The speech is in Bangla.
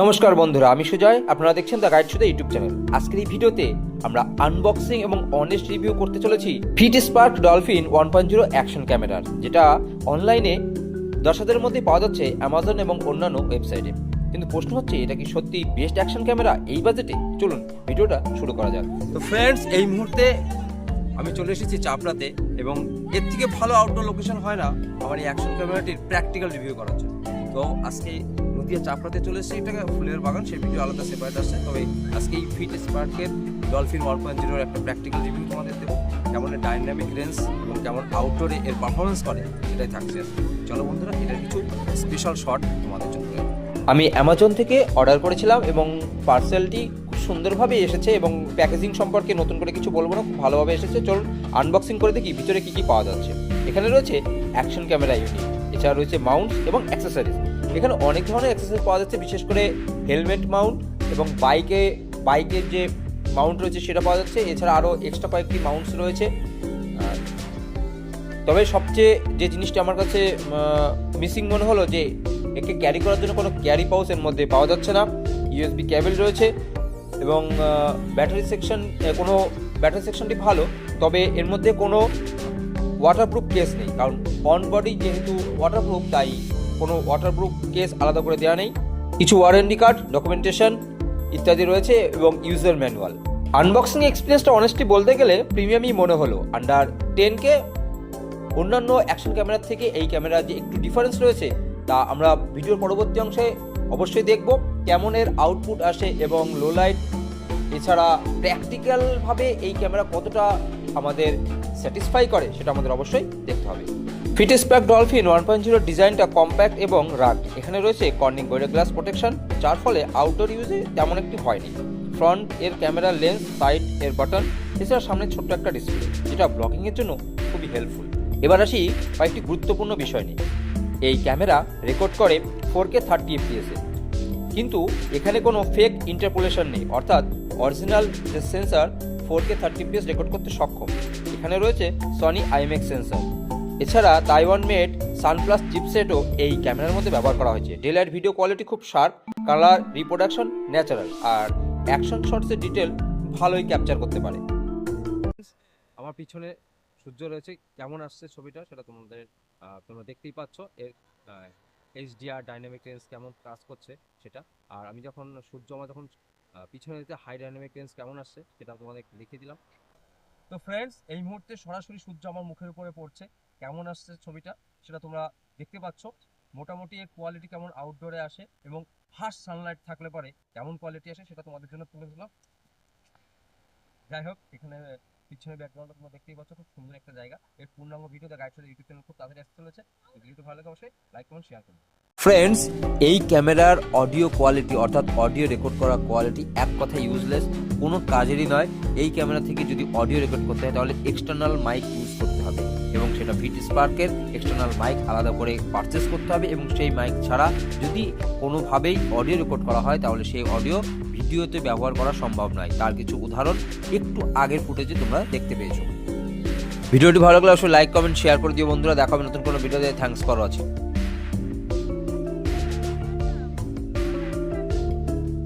নমস্কার বন্ধুরা, আমি সুজয়। আপনারা দেখছেন দ্য গাইড সুদা ইউটিউব চ্যানেল আজকের এই ভিডিওতে আমরা আনবক্সিং এবং অনেস্ট রিভিউ করতে চলেছি Fit Spark Dolphin one point zero action ক্যামেরার যেটা অনলাইনে হাজারের মধ্যে পাওয়া যাচ্ছে অ্যামাজন এবং অন্যান্য ওয়েবসাইটে কিন্তু প্রশ্ন হচ্ছে, এটা কি সত্যি বেস্ট অ্যাকশন ক্যামেরা এই বাজেটে চলুন, ভিডিওটা শুরু করা যাক। তো ফ্রেন্ডস এই মুহূর্তে আমি চলে এসেছি চাপড়াতে এবং এর থেকে ভালো আউটডোর লোকেশন হয় না। আমার এই অ্যাকশন ক্যামেরাটির প্র্যাকটিক্যাল রিভিউ করার জন্য। তো আজকে নদিয়া চাপড়াতে চলে এসেছি। এটা ফুলের বাগান, সেই ভিডিও আলাদা সেপারেট আসছে তবে আজকে এই ফিট স্পার্কের ডলফিন ওয়ান পয়েন্ট জিরোর একটা প্র্যাকটিক্যাল রিভিউ তোমাদের দেবো। কেমন ডাইনামিক রেঞ্জ এবং কেমন আউটডোরে এর পারফরমেন্স করে এটাই থাকছে। চলো বন্ধুরা এটার কিছু স্পেশাল শট তোমাদের জন্য। আমি অ্যামাজন থেকে অর্ডার করেছিলাম এবং পার্সেলটি খুব সুন্দরভাবে এসেছে এবং প্যাকেজিং সম্পর্কে নতুন করে কিছু বলব না, খুব ভালোভাবে এসেছে। চলুন আনবক্সিং করে দেখি ভিতরে কি কি পাওয়া যাচ্ছে। এখানে রয়েছে অ্যাকশন ক্যামেরা ইউনিট এছাড়া রয়েছে মাউন্ট এবং অ্যাক্সেসরিজ এখানে অনেক ধরনের অ্যাক্সেসরিজ পাওয়া যাচ্ছে, বিশেষ করে হেলমেট মাউন্ট এবং বাইকে বাইকের যে মাউন্ট রয়েছে সেটা পাওয়া যাচ্ছে। এছাড়া আরও এক্সট্রা কয়েকটি মাউন্টস রয়েছে। তবে সবচেয়ে যে জিনিসটা আমার কাছে মিসিং মনে হলো যে, একে ক্যারি করার জন্য কোনো ক্যারি পাউচ এর মধ্যে পাওয়া যাচ্ছে না। ইউএসবি ক্যাবেল রয়েছে এবং ব্যাটারি সেকশন কোনো ব্যাটারি সেকশনটি ভালো, তবে এর মধ্যে কোনো ওয়াটারপ্রুফ কেস নেই। কারণ অন বডি যেহেতু ওয়াটারপ্রুফ তাই কোনো ওয়াটারপ্রুফ কেস আলাদা করে দেওয়া নেই। কিছু ওয়ারেন্টি কার্ড ডকুমেন্টেশন ইত্যাদি রয়েছে এবং ইউজার ম্যানুয়াল আনবক্সিং এক্সপিরিয়েন্সটা অনেস্টলি বলতে গেলে প্রিমিয়ামই মনে হলো। আন্ডার টেনকে অন্যান্য অ্যাকশন ক্যামেরার থেকে এই ক্যামেরার যে একটু ডিফারেন্স রয়েছে, তা আমরা ভিডিওর পরবর্তী অংশে অবশ্যই দেখব কেমন এর আউটপুট আসে এবং লো লাইট এছাড়া প্র্যাকটিক্যালভাবে এই ক্যামেরা কতটা আমাদের স্যাটিসফাই করে, সেটা আমাদের অবশ্যই দেখতে হবে। ফিটেস প্যাক ডলফিন ওয়ান পয়েন্ট জিরো ডিজাইনটা কম্প্যাক্ট এবং রাগ। এখানে রয়েছে কর্নিং বৈড গ্লাস প্রোটেকশন, যার ফলে আউটডোর ইউজে তেমন একটি হয়নি। ফ্রন্ট এর ক্যামেরা লেন্স, সাইড এর বাটন, এছাড়া সামনে ছোট্ট একটা ডিসপ্লে যেটা ব্লগিংয়ের জন্য খুবই হেল্পফুল এবার আসি কয়েকটি গুরুত্বপূর্ণ বিষয় নিয়ে। এই ক্যামেরা রেকর্ড করে ফোর কে থার্টি এফপিএসে কিন্তু এখানে কোনো ফেক ইন্টারপোলেশন নেই, অর্থাৎ original sensor four K thirty FPS record করতে সক্ষম। এখানে রয়েছে সনি আইম্যাক্স সেন্সার এছাড়া তাইওয়ান মেড সানপ্লাস চিপসেটও এই ক্যামেরার মধ্যে ব্যবহার করা হয়েছে। ডেলাইট ভিডিও কোয়ালিটি খুব শার্প কালার রিপ্রোডাকশন ন্যাচারাল আর অ্যাকশন শটসের ডিটেল ভালোই ক্যাপচার করতে পারে। আমার পিছনে সূর্য রয়েছে, কেমন আসছে ছবিটা সেটা তোমাদের তোমরা দেখতেই পাচ্ছ। এর এইচডিআর ডাইনামিক রেঞ্জ কেমন কাজ করছে সেটা। আর আমি যখন, সূর্য আমার যখন পিছনে দিতে হাই ডাইনামিক রেঞ্জ কেমন আসছে সেটা তোমাদের লিখে দিলাম। তো ফ্রেন্ডস এই মুহূর্তে সরাসরি সূর্য আমার মুখের উপরে পড়ছে। কেমন আসছে ছবিটা সেটা তোমরা দেখতে পাচ্ছ। মোটামুটি এর কোয়ালিটি কেমন আউটডোরে আসে এবং ফার্স্ট সানলাইট থাকলে পরে কেমন কোয়ালিটি আসে সেটা তোমাদের জন্য তুলে দিলাম যাই হোক এখানে পিছনে ব্যাকগ্রাউন্ড তোমরা দেখতেই পাচ্ছ, খুব সুন্দর একটা জায়গা। এর পূর্ণাঙ্গ ভিডিওতে গাইড চলে ইউটিউব চ্যানেল খুব তাড়াতাড়ি আসতে চলেছে। ভিডিওটা ভালো লাগে অবশ্যই লাইক কমেন্ট শেয়ার করুন ফ্রেন্ডস এই ক্যামেরার অডিও কোয়ালিটি অর্থাৎ অডিও রেকর্ড করা কোয়ালিটি এক কথা ইউজলেস কোনো কাজেরই নয়। এই ক্যামেরা থেকে যদি অডিও রেকর্ড করতে হয়, তাহলে এক্সটার্নাল মাইক এবং সেটা ফিট স্পার্কের এক্সটার্নাল মাইক আলাদা করে পারচেস করতে হবে এবং সেই মাইক ছাড়া যদি কোনোভাবেই অডিও রেকর্ড করা হয়, তাহলে সেই অডিও ভিডিওতে ব্যবহার করা সম্ভব নয়। তার কিছু উদাহরণ একটু আগের ফুটেজে তোমরা দেখতে পেয়েছ। ভিডিওটি ভালো লাগলে অবশ্যই লাইক কমেন্ট শেয়ার করে দিও বন্ধুরা। দেখাবে নতুন কোনো ভিডিওতে থ্যাংকস ফর ওয়াচিং